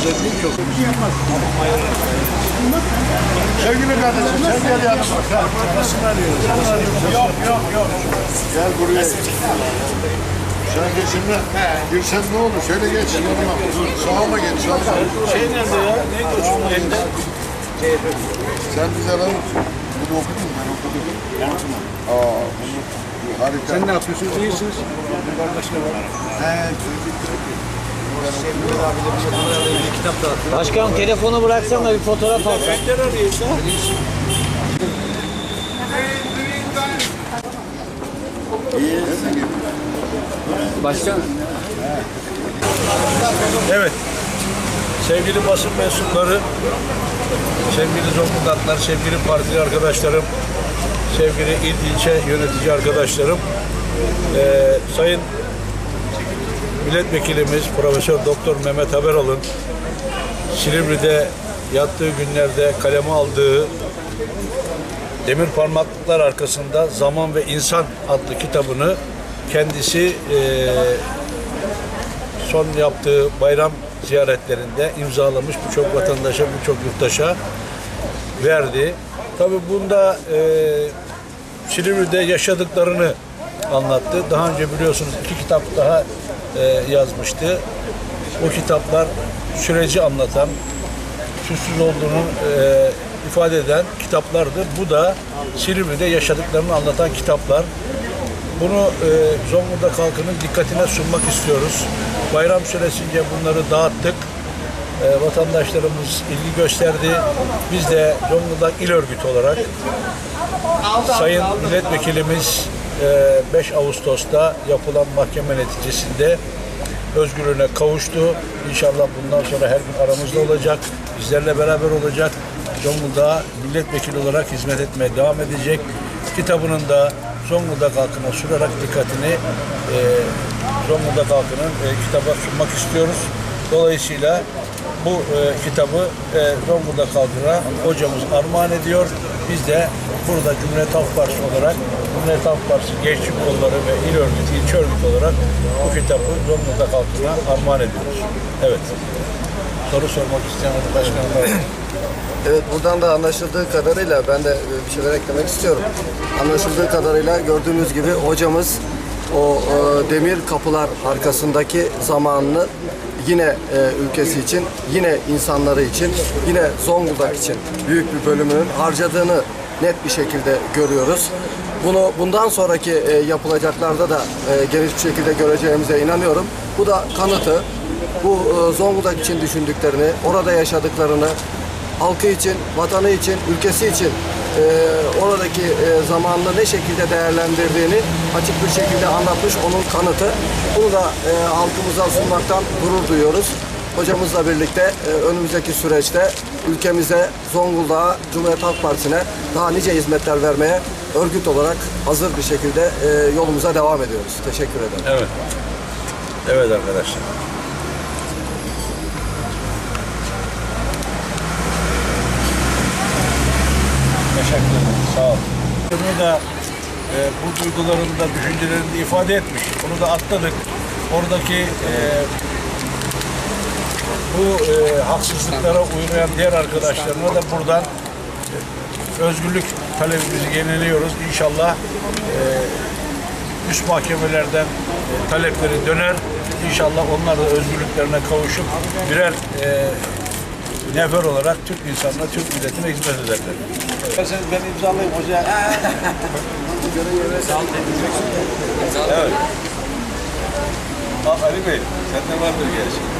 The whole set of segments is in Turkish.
özelliği yok. Sevgili kardeşim sen gel yanıma. Yok yok yok. Gel buraya. Sen de şimdi girsen ne olur? Şöyle geç yanıma. Sağıma geç sağıma. Şey nerede ya? Ne koçun elinde? Sen bize lan. Bunu okudun mu? Ben okudum. Aa, bunu, bu harika. Sen ne yapıyorsunuz? İyisiniz. Başka var. He, çocuk çok iyi. Başkan telefonu bıraksan da bir fotoğraf alsın. Benden arıyorsa. Başkan. Evet. Sevgili basın mensupları, sevgili Zonguldaklar, sevgili partili arkadaşlarım, sevgili il ilçe yönetici arkadaşlarım, eee, Sayın Milletvekilimiz Profesör Doktor Mehmet Haberal'ın Silivri'de yattığı günlerde kaleme aldığı Demir Parmaklıklar arkasında Zaman ve İnsan adlı kitabını kendisi eee son yaptığı bayram ziyaretlerinde imzalamış birçok vatandaşa, birçok yurttaşa verdi. Tabii bunda e, Silivri'de yaşadıklarını anlattı. Daha önce biliyorsunuz iki kitap daha e, yazmıştı. O kitaplar süreci anlatan, suçsuz olduğunu e, ifade eden kitaplardır. Bu da Silivri'de yaşadıklarını anlatan kitaplar. Bunu e, Zonguldak halkının dikkatine sunmak istiyoruz. Bayram süresince bunları dağıttık. E, vatandaşlarımız ilgi gösterdi. Biz de Zonguldak İl Örgütü olarak Sayın Milletvekilimiz e, 5 Ağustos'ta yapılan mahkeme neticesinde özgürlüğüne kavuştu. İnşallah bundan sonra her gün aramızda olacak. Bizlerle beraber olacak. Zonguldak'a milletvekili olarak hizmet etmeye devam edecek. Kitabının da Zonguldak halkına sürarak dikkatini e, Zonguldak halkının e, kitaba sunmak istiyoruz. Dolayısıyla bu e, kitabı e, Zonguldak halkına hocamız armağan ediyor. Biz de burada Cumhuriyet Halk Partisi olarak Cumhuriyet Halk Partisi Gençlik Kolları ve İl Örgütü, İlçe Örgütü olarak bu kitabı Zonguldak halkına armağan ediyoruz. Evet. Soru sormak isteyen başkanım var. Evet buradan da anlaşıldığı kadarıyla ben de e, bir şeyler eklemek istiyorum. Anlaşıldığı kadarıyla gördüğünüz gibi hocamız o e, demir kapılar arkasındaki zamanını yine e, ülkesi için, yine insanları için, yine Zonguldak için büyük bir bölümünün harcadığını net bir şekilde görüyoruz. Bunu bundan sonraki e, yapılacaklarda da e, geniş bir şekilde göreceğimize inanıyorum. Bu da kanıtı. Bu e, Zonguldak için düşündüklerini, orada yaşadıklarını, halkı için, vatanı için, ülkesi için e, oradaki e, zamanını ne şekilde değerlendirdiğini açık bir şekilde anlatmış onun kanıtı. Bunu da e, halkımıza sunmaktan gurur duyuyoruz. Hocamızla birlikte e, önümüzdeki süreçte ülkemize, Zonguldak'a, Cumhuriyet Halk Partisi'ne daha nice hizmetler vermeye örgüt olarak hazır bir şekilde e, yolumuza devam ediyoruz. Teşekkür ederim. Evet. Evet arkadaşlar. Teşekkür ederim. Sağ ol. Bunu da e, bu duygularını da düşüncelerini de ifade etmiş. Onu da atladık. Oradaki e, bu e, haksızlıklara uymayan diğer arkadaşlarına da buradan e, özgürlük talebimizi yeniliyoruz. İnşallah e, üst mahkemelerden e, talepleri döner. İnşallah onlar da özgürlüklerine kavuşup birer e, nefer olarak Türk insanına, Türk milletine hizmet ederler. İsterseniz ben imzalayayım hoca. evet. Bak Ali Bey, sende vardır gerçi.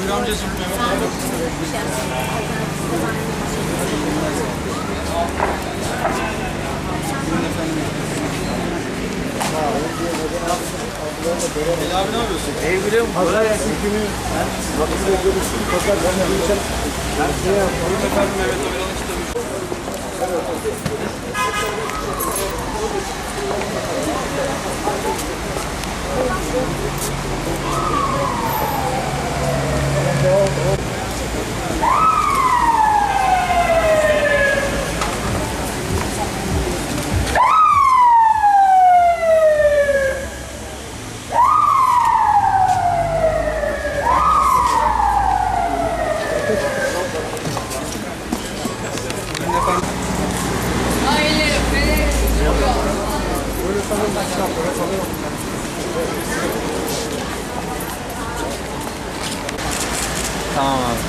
Buyur amcacığım. Buyurun efendim. Ali abi ne yapıyorsun? Evliyim. Pazar hükümü. Vakıfı görürsün. Pazar ben de görüşen. Ben size yapıyorum. Efendim Mehmet Oylan'ı çıtamışım. Evet. Tamam abi.